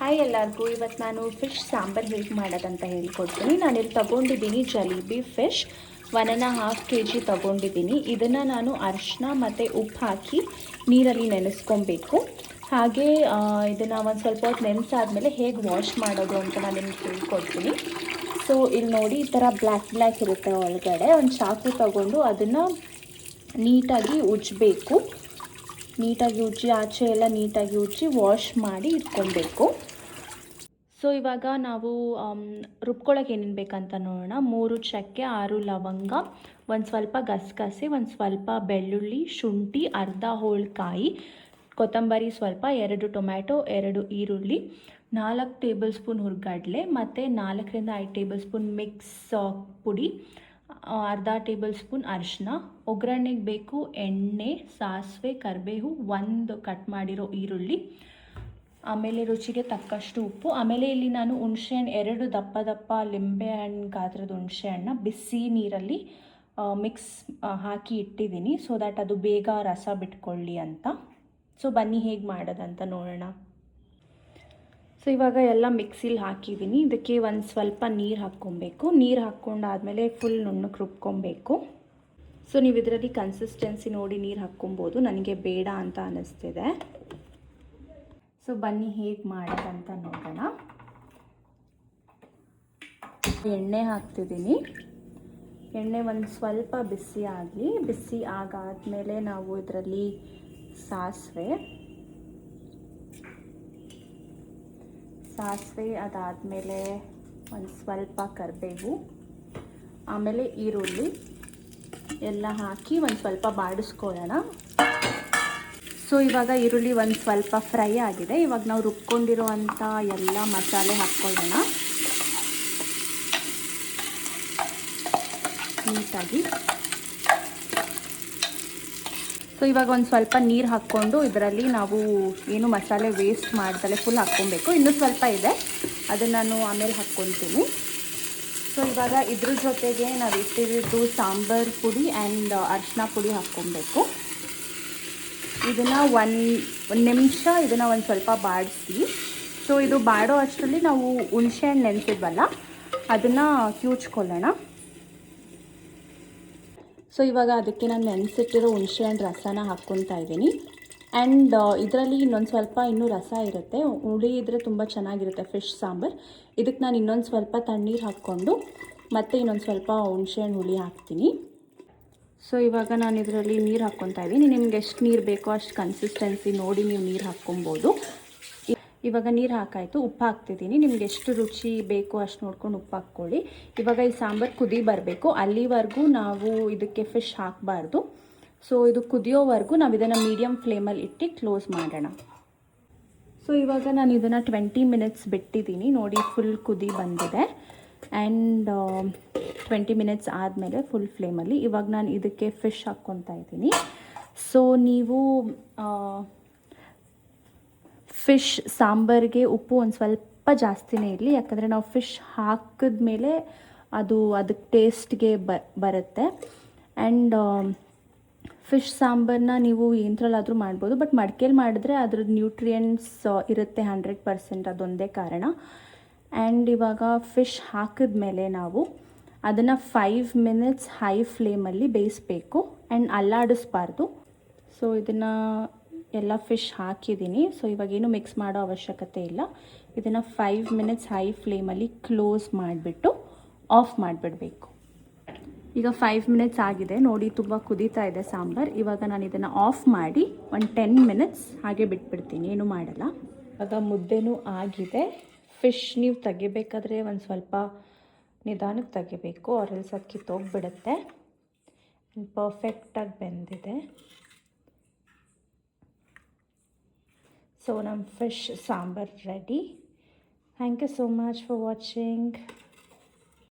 Hi ಎಲ್ಲರಿಗೂ. ಇವತ್ತು ನಾನು ಫಿಶ್ ಸಾಂಬಾರು ಹೇಗೆ ಮಾಡೋದಂತ ಹೇಳ್ಕೊಡ್ತೀನಿ. ನಾನಿಲ್ಲಿ ತೊಗೊಂಡಿದ್ದೀನಿ jalebi fish. One and half K G ತೊಗೊಂಡಿದ್ದೀನಿ. ಇದನ್ನು ನಾನು ಅರಿಶಿನ ಮತ್ತು ಉಪ್ಪು ಹಾಕಿ ನೀರಲ್ಲಿ ನೆನೆಸ್ಕೊಬೇಕು. ಹಾಗೆ ಇದನ್ನು ಒಂದು ಸ್ವಲ್ಪ ಹೊತ್ತು ನೆನೆಸಾದ್ಮೇಲೆ ಹೇಗೆ ವಾಶ್ ಮಾಡೋದು ಅಂತ ನಾನು ನಿಮ್ಗೆ ಹೇಳ್ಕೊಡ್ತೀನಿ. ಸೊ ಇಲ್ಲಿ ನೋಡಿ ಈ ಥರ ಬ್ಲ್ಯಾಕ್ ಬ್ಲ್ಯಾಕ್ ಇರುತ್ತೆ ಒಳಗಡೆ. ಒಂದು ಚಾಕು ತಗೊಂಡು ಅದನ್ನು ನೀಟಾಗಿ ಉಜ್ಜಬೇಕು ನೀಟಾಗಿ ಉಜ್ಜಿ, ಆಚೆ ಎಲ್ಲ ನೀಟಾಗಿ ಉಜ್ಜಿ ವಾಶ್ ಮಾಡಿ ಇಟ್ಕೊಬೇಕು ಸೊ ಇವಾಗ ನಾವು ರುಬ್ಕೊಳ್ಳೋಕೆ ರುಬ್ಕೊಳಕ್ಕೆ ಏನೇನು ಬೇಕಂತ ನೋಡೋಣ. ಮೂರು ಚಕ್ಕೆ, ಆರು ಲವಂಗ, ಒಂದು ಸ್ವಲ್ಪ ಗಸಗಸೆ, ಒಂದು ಸ್ವಲ್ಪ ಬೆಳ್ಳುಳ್ಳಿ, ಶುಂಠಿ, ಅರ್ಧ ಹೋಳ್ಕಾಯಿ ಕೊತ್ತಂಬರಿ ಸ್ವಲ್ಪ, ಎರಡು ಟೊಮ್ಯಾಟೊ, ಎರಡು ಈರುಳ್ಳಿ, ನಾಲ್ಕು ಟೇಬಲ್ ಸ್ಪೂನ್ ಹುರ್ಗಡ್ಲೆ ಮತ್ತು ನಾಲ್ಕರಿಂದ ಐದು ಟೇಬಲ್ ಸ್ಪೂನ್ ಮಿಕ್ಸ್ ಪುಡಿ ಅರ್ಧ ಟೇಬಲ್ ಸ್ಪೂನ್ ಅರಿಶಿನ, ಒಗ್ಗರಣೆಗೆ ಬೇಕು ಎಣ್ಣೆ, ಸಾಸಿವೆ, ಕರಿಬೇವು, ಒಂದು ಕಟ್ ಮಾಡಿರೋ ಈರುಳ್ಳಿ ಆಮೇಲೆ ರುಚಿಗೆ ತಕ್ಕಷ್ಟು ಉಪ್ಪು. ಆಮೇಲೆ ಇಲ್ಲಿ ನಾನು ಹುಣಸೆಹಣ್ಣು ಎರಡು ದಪ್ಪ ದಪ್ಪ ಲಿಂಬೆ ಹಣ್ಣು, ಗಾತ್ರದ ಹುಣಸೆಹಣ್ಣ ಬಿಸಿ ನೀರಲ್ಲಿ ಮಿಕ್ಸ್ ಹಾಕಿ ಇಟ್ಟಿದ್ದೀನಿ. ಸೊ ದ್ಯಾಟ್ ಅದು ಬೇಗ ರಸ ಬಿಟ್ಕೊಳ್ಳಿ ಅಂತ. ಸೊ ಬನ್ನಿ ಹೇಗೆ ಮಾಡೋದಂತ ನೋಡೋಣ. ಸೊ ಇವಾಗ ಎಲ್ಲ ಮಿಕ್ಸಿಲಿ ಹಾಕಿದ್ದೀನಿ. ಇದಕ್ಕೆ ಒಂದು ಸ್ವಲ್ಪ ನೀರು ಹಾಕ್ಕೊಬೇಕು. ನೀರು ಹಾಕ್ಕೊಂಡಾದಮೇಲೆ ಫುಲ್ ನುಣ್ಣಗೆ ರುಬ್ಕೊಬೇಕು. ಸೊ ನೀವು ಇದರಲ್ಲಿ ಕನ್ಸಿಸ್ಟೆನ್ಸಿ ನೋಡಿ ನೀರು ಹಾಕ್ಕೊಬೋದು. ನನಗೆ ಬೇಡ ಅಂತ ಅನ್ನಿಸ್ತಿದೆ ಸೊ ಬನ್ನಿ ಹೇಗೆ ಮಾಡೋದಂತ ನೋಡೋಣ. ಎಣ್ಣೆ ಹಾಕ್ತಿದ್ದೀನಿ. ಎಣ್ಣೆ ಒಂದು ಸ್ವಲ್ಪ ಬಿಸಿ ಆಗಲಿ. ಬಿಸಿ ಆಗಾದಮೇಲೆ ನಾವು ಇದರಲ್ಲಿ ಸಾಸಿವೆ. ಸಾಸಿವೆ ಅದಾದಮೇಲೆ ಒಂದು ಸ್ವಲ್ಪ ಕರಿಬೇವು. ಆಮೇಲೆ ಈರುಳ್ಳಿ. ಎಲ್ಲ ಹಾಕಿ ಒಂದು ಸ್ವಲ್ಪ ಬಾಡಿಸ್ಕೊಳ್ಳೋಣ. ಸೊ ಇವಾಗ ಈರುಳ್ಳಿ ಒಂದು ಸ್ವಲ್ಪ ಫ್ರೈ ಆಗಿದೆ. ಇವಾಗ ನಾವು ರುಬ್ಕೊಂಡಿರುವಂಥ ಎಲ್ಲ ಮಸಾಲೆ ಹಾಕ್ಕೊಳ್ಳೋಣ. ನೀಟಾಗಿ. ಸೊ ಇವಾಗ ಒಂದು ಸ್ವಲ್ಪ ನೀರು ಹಾಕ್ಕೊಂಡು ಇದರಲ್ಲಿ ನಾವು ಏನು ಮಸಾಲೆ ವೇಸ್ಟ್ ಮಾಡ್ದಲೆ ಫುಲ್ ಹಾಕ್ಕೊಬೇಕು. ಇನ್ನೂ ಸ್ವಲ್ಪ ಇದೆ. ಅದನ್ನು ನಾನು ಆಮೇಲೆ ಹಾಕ್ಕೊತೀನಿ. ಸೊ ಇವಾಗ ಇದ್ರ ಜೊತೆಗೆ ನಾವು ಇಟ್ಟಿರೋದು ಸಾಂಬಾರ್ ಪುಡಿ ಆ್ಯಂಡ್ ಅರ್ಶಿನ ಪುಡಿ ಹಾಕ್ಕೊಬೇಕು. ಇದನ್ನು ಒನ್ ಒಂದು ನಿಮಿಷ ಇದನ್ನು ಒಂದು ಸ್ವಲ್ಪ ಬಾಡಿಸಿ. ಸೊ ಇದು ಬಾಡೋ ಅಷ್ಟರಲ್ಲಿ ನಾವು ಹುಣಸೆ ಹಣ್ಣು ನೆನೆಸಿದ್ವಲ್ಲ, ಅದನ್ನು ಕ್ಯೂಚ್ಕೊಳ್ಳೋಣ. ಸೊ ಇವಾಗ ಅದಕ್ಕೆ ನಾನು ನೆನೆಸಿಟ್ಟಿರೋ ಹುಣಸೆಹಣ್ಣು ರಸನ ಹಾಕ್ಕೊತಾ ಇದ್ದೀನಿ. ಆ್ಯಂಡ್ ಇದರಲ್ಲಿ ಇನ್ನೊಂದು ಸ್ವಲ್ಪ ಇನ್ನೂ ರಸ ಇರುತ್ತೆ. ಹುಳಿ ಇದ್ದರೆ ತುಂಬ ಚೆನ್ನಾಗಿರುತ್ತೆ ಫಿಶ್ ಸಾಂಬಾರು. ಇದಕ್ಕೆ ನಾನು ಇನ್ನೊಂದು ಸ್ವಲ್ಪ ತಣ್ಣೀರು ಹಾಕ್ಕೊಂಡು ಮತ್ತೆ ಇನ್ನೊಂದು ಸ್ವಲ್ಪ ಹುಣಸೆಹಣ್ಣು ಹುಳಿ ಹಾಕ್ತೀನಿ. ಸೊ ಇವಾಗ ನಾನು ಇದರಲ್ಲಿ ನೀರು ಹಾಕ್ಕೊತಾ ಇದ್ದೀನಿ. ನಿಮ್ಗೆ ಎಷ್ಟು ನೀರು ಬೇಕೋ ಅಷ್ಟು ಕನ್ಸಿಸ್ಟೆನ್ಸಿ ನೋಡಿ ನೀವು ನೀರು ಹಾಕ್ಕೊಬೋದು. ಇವಾಗ ನೀರು ಹಾಕಾಯಿತು, ಉಪ್ಪು ಹಾಕ್ತಿದ್ದೀನಿ. ನಿಮ್ಗೆ ಎಷ್ಟು ರುಚಿ ಬೇಕು ಅಷ್ಟು ನೋಡ್ಕೊಂಡು ಉಪ್ಪು ಹಾಕ್ಕೊಳ್ಳಿ. ಇವಾಗ ಈ ಸಾಂಬಾರು ಕುದಿ ಬರಬೇಕು. ಅಲ್ಲಿವರೆಗೂ ನಾವು ಇದಕ್ಕೆ ಫಿಶ್ ಹಾಕಬಾರ್ದು. ಸೊ ಇದು ಕುದಿಯೋವರೆಗೂ ನಾವು ಇದನ್ನು ಮೀಡಿಯಮ್ ಫ್ಲೇಮಲ್ಲಿ ಇಟ್ಟು ಕ್ಲೋಸ್ ಮಾಡೋಣ. ಸೊ ಇವಾಗ ನಾನು ಇದನ್ನು ಟ್ವೆಂಟಿ ಮಿನಿಟ್ಸ್ ಬಿಟ್ಟಿದ್ದೀನಿ. ನೋಡಿ ಫುಲ್ ಕುದಿ ಬಂದಿದೆ. ಆ್ಯಂಡ್ ಟ್ವೆಂಟಿ ಮಿನಿಟ್ಸ್ ಆದಮೇಲೆ ಫುಲ್ ಫ್ಲೇಮಲ್ಲಿ ಇವಾಗ ನಾನು ಇದಕ್ಕೆ ಫಿಶ್ ಹಾಕ್ಕೊತಾ ಇದ್ದೀನಿ. ಸೊ ನೀವು ಫಿಶ್ ಸಾಂಬಾರಿಗೆ ಉಪ್ಪು ಒಂದು ಸ್ವಲ್ಪ ಜಾಸ್ತಿನೇ ಇರಲಿ. ಯಾಕಂದರೆ ನಾವು ಫಿಶ್ ಹಾಕಿದ್ಮೇಲೆ ಅದು ಅದಕ್ಕೆ ಟೇಸ್ಟ್ಗೆ ಬರುತ್ತೆ. ಆ್ಯಂಡ್ ಫಿಶ್ ಸಾಂಬಾರನ್ನ ನೀವು ಏನರಲ್ಲಾದರೂ ಮಾಡ್ಬೋದು. ಬಟ್ ಮಡಿಕೇಲಿ ಮಾಡಿದ್ರೆ ಅದ್ರದ್ದು ನ್ಯೂಟ್ರಿಯೆಂಟ್ಸ್ ಇರುತ್ತೆ ಹಂಡ್ರೆಡ್ ಪರ್ಸೆಂಟ್ ಅದೊಂದೇ ಕಾರಣ. ಆ್ಯಂಡ್ ಇವಾಗ ಫಿಶ್ ಹಾಕಿದ್ಮೇಲೆ ನಾವು ಅದನ್ನು ಫೈವ್ ಮಿನಿಟ್ಸ್ ಹೈ ಫ್ಲೇಮಲ್ಲಿ ಬೇಯಿಸ್ಬೇಕು ಆ್ಯಂಡ್ ಅಲ್ಲಾಡಿಸ್ಬಾರ್ದು. ಸೊ ಇದನ್ನು ಎಲ್ಲ ಫಿಶ್ ಹಾಕಿದ್ದೀನಿ. ಸೊ ಇವಾಗೇನು ಮಿಕ್ಸ್ ಮಾಡೋ ಅವಶ್ಯಕತೆ ಇಲ್ಲ. ಇದನ್ನು ಫೈವ್ ಮಿನಿಟ್ಸ್ ಹೈ ಫ್ಲೇಮಲ್ಲಿ ಕ್ಲೋಸ್ ಮಾಡಿಬಿಟ್ಟು ಆಫ್ ಮಾಡಿಬಿಡಬೇಕು. ಈಗ ಫೈವ್ ಮಿನಿಟ್ಸ್ ಆಗಿದೆ. ನೋಡಿ, ತುಂಬ ಕುದೀತಾ ಇದೆ ಸಾಂಬಾರು. ಇವಾಗ ನಾನು ಇದನ್ನು ಆಫ್ ಮಾಡಿ ಒಂದು ಟೆನ್ ಮಿನಿಟ್ಸ್ ಹಾಗೆ ಬಿಟ್ಬಿಡ್ತೀನಿ. ಏನು ಮಾಡಲ್ಲ. ಇವಾಗ ಮುದ್ದೆನೂ ಆಗಿದೆ. ಫಿಶ್ ನೀವು ತೆಗಿಬೇಕಾದ್ರೆ ಒಂದು ಸ್ವಲ್ಪ ನಿಧಾನಕ್ಕೆ ತೆಗಿಬೇಕು ಆರೆಲ್ಸ್ ಅದು ಕಿತ್ತೋಗ್ಬಿಡುತ್ತೆ ಪರ್ಫೆಕ್ಟಾಗಿ ಬೆಂದಿದೆ. ಸೊ ನಮ್ಮ fish sambar ready thank you so much for watching